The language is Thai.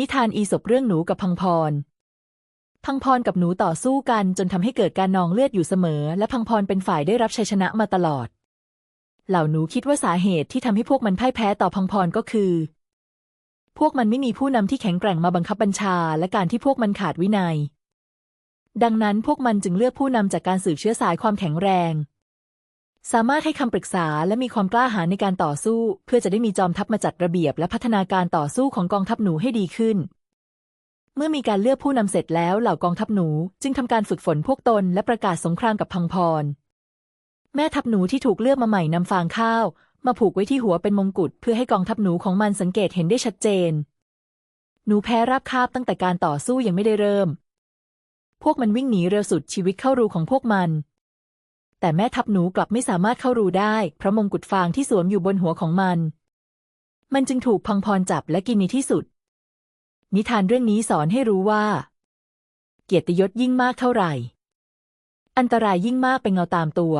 นิทานอีสปเรื่องหนูกับพังพร พังพรกับหนูต่อสู้กันจนทำให้เกิดการนองเลือดอยู่เสมอ และพังพรเป็นฝ่ายได้รับชัยชนะมาตลอด เหล่าหนูคิดว่าสาเหตุที่ทำให้พวกมันพ่ายแพ้ต่อพังพรก็คือ พวกมันไม่มีผู้นำที่แข็งแกร่งมาบังคับบัญชา และการที่พวกมันขาดวินัย ดังนั้นพวกมันจึงเลือกผู้นำจากการสืบเชื้อสายความแข็งแรง สามารถให้คำปรึกษาและมีความกล้าหาญในการต่อสู้ เพื่อจะได้มีจอมทัพมาจัดระเบียบและพัฒนาการต่อสู้ของกองทัพหนูให้ดีขึ้น เมื่อมีการเลือกผู้นำเสร็จแล้วเหล่ากองทัพหนู จึงทำการฝึกฝนพวกตนและประกาศสงครามกับพังพร แม่ทัพหนูที่ถูกเลือกมาใหม่นำฟางข้าว มาผูกไว้ที่หัวเป็นมงกุฎเพื่อให้กองทัพหนูของมันสังเกตเห็นได้ชัดเจน หนูแพ้ราบคาบตั้งแต่การต่อสู้ยังไม่ได้เริ่ม พวกมันวิ่งหนีเร็วสุดชีวิตเข้ารูของพวกมัน แต่แม่ทับหนูกลับไม่สามารถเข้ารูได้ เพราะมงกุฎฟางที่สวมอยู่บนหัวของมัน มันจึงถูกพังพรจับและกินในที่สุด นิทานเรื่องนี้สอนให้รู้ว่า เกียรติยศยิ่งมากเท่าไหร่ อันตรายยิ่งมากเป็นเงาตามตัว